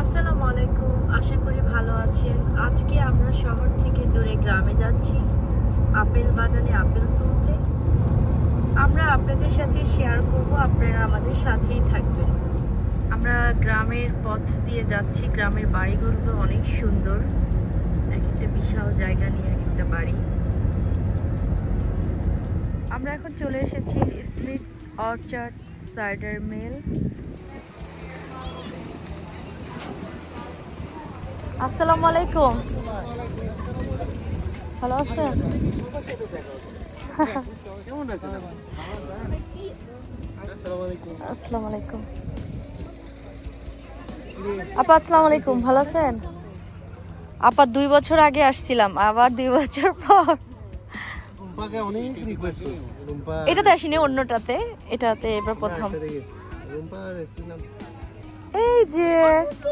আসসালামু আলাইকুম, আশা করি ভালো আছেন। আজকে আমরা শহর থেকে দূরে গ্রামে যাচ্ছি, আপেল বাগানে আপেল তুলতে। আমরা আপনাদের সাথে শেয়ার করব, আপনারা আমাদের সাথেই থাকবেন। আমরা গ্রামের পথ দিয়ে যাচ্ছি, গ্রামের বাড়িগুলো অনেক সুন্দর। এক একটা বিশাল জায়গা নিয়ে এক একটা বাড়ি। আমরা এখন চলে এসেছি স্মিথ অর্চার্ড সাইডার মিল আসসালামু আলাইকুম। ভালো আছেন? আসসালামু আলাইকুম। আপা আসসালামু আলাইকুম। ভালো আছেন? আপা দুই বছর আগে আসছিলাম আবার দুই বছর পর। এটাতে আসিনি অন্যটাতে। এটাতে এবার প্রথম। এই যে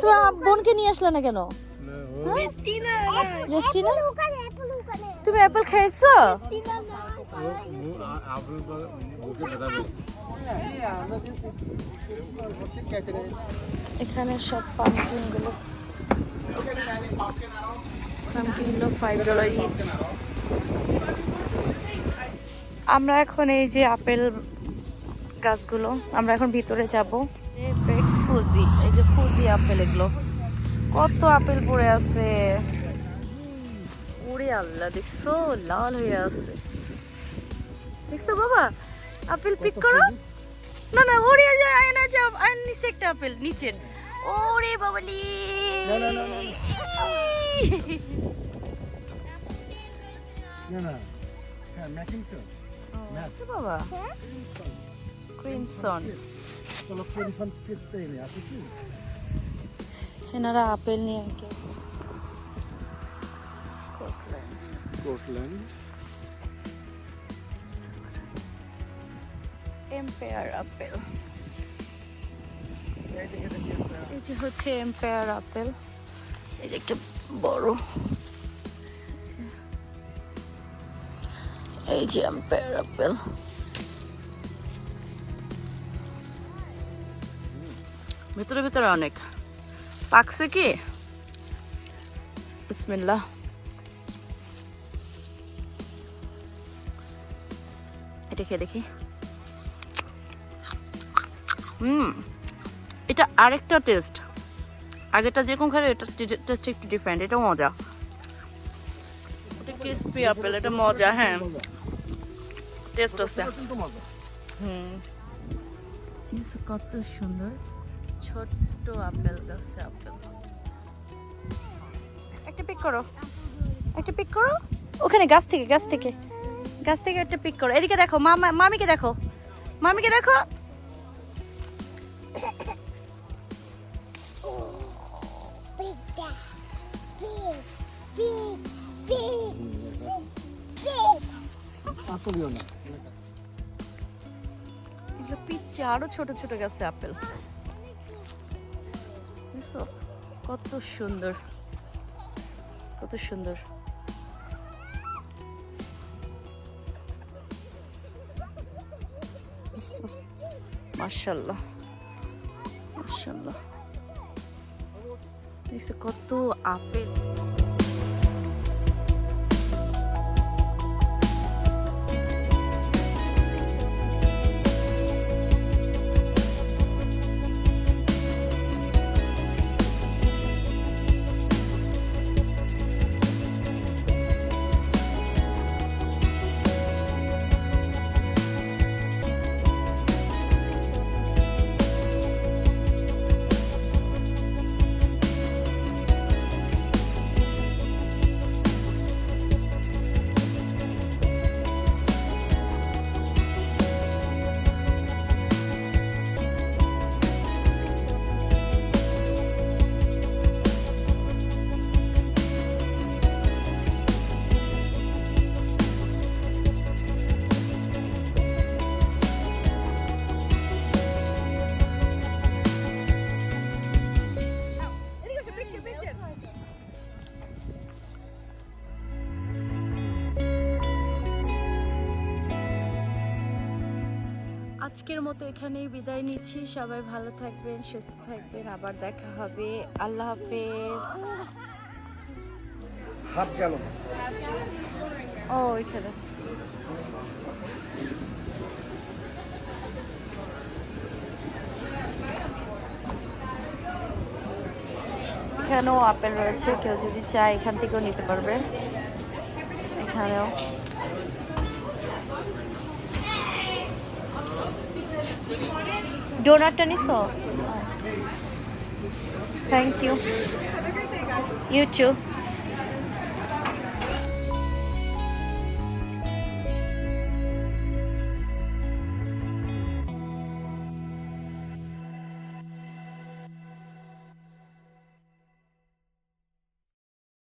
তো বোনকে নিয়ে আসলে না কেন? তুমি অ্যাপল খাইছো এখানে সব পামকিনগুলো পামকিনগুলো ফাইভ ডলার ইচ আমরা এখন এই যে আপেল গাছগুলো আমরা এখন ভিতরে যাব। ফুজি এই যে ফুজি আপেল এগুলো। কত আপেল পড়ে আছে। ওরে আল্লাহ দেখছ? লাল হয়ে আছে। দেখছ বাবা? আপেল পিক করো। না না ওরে যায় আয় না যাও। আর নিচে একটা আপেল নিচের। ওরে বাবালি না, হ্যাঁ বাবা? ক্রিমসন। চলো ক্রিমসন কিনতে আছে কি? এনারা আপেল নিয়ে কে। স্কটল্যান্ড এম্পায়ার আপেল এই যে হচ্ছে এম্পায়ার আপেল এই যে একটা বড়। এই যে এম্পায়ার আপেল ভিতরে ভিতরে অনেক। পাকছে কি? বিসমিল্লাহ। এটা খেয়ে দেখি। হুম এটা আরেকটা টেস্ট। আগেরটা যেরকম খাই এটা টেস্ট একটু ডিফারেন্ট এটা মজা। এটা ক্রিসপি আপেল এটা মজা হ্যাঁ। টেস্ট আছে। হুম। কত সুন্দর। ছোট্ট আপেল গাছে আপেল। একটা পিক করো। একটা পিক করো। ওখানে গাছ থেকে গাছ থেকে। গাছ থেকে একটা পিক করো। এদিকে দেখো মামা মামিকে দেখো। মামিকে দেখো। আরও ছোট ছোট গাছে আপেল। বুঝছ? কত সুন্দর। কত সুন্দর। মার্শাল্লাহ মাশাল্লাহ মাশাল্লাহ দেখছ কত আপেল। আজকের মতো এখানেই বিদায় নিচ্ছি। সবাই ভালো থাকবেন সুস্থ থাকবেন। আবার দেখা হবে। আল্লাহ হাফেজ। হাফ গেল। ও ওইখানে। এখানেও আপেল রয়েছে। কেউ যদি চায় এখান থেকেও নিতে পারবে। এখানেও। ডোনারটা নিস থ্যাংক ইউ ইউটিউব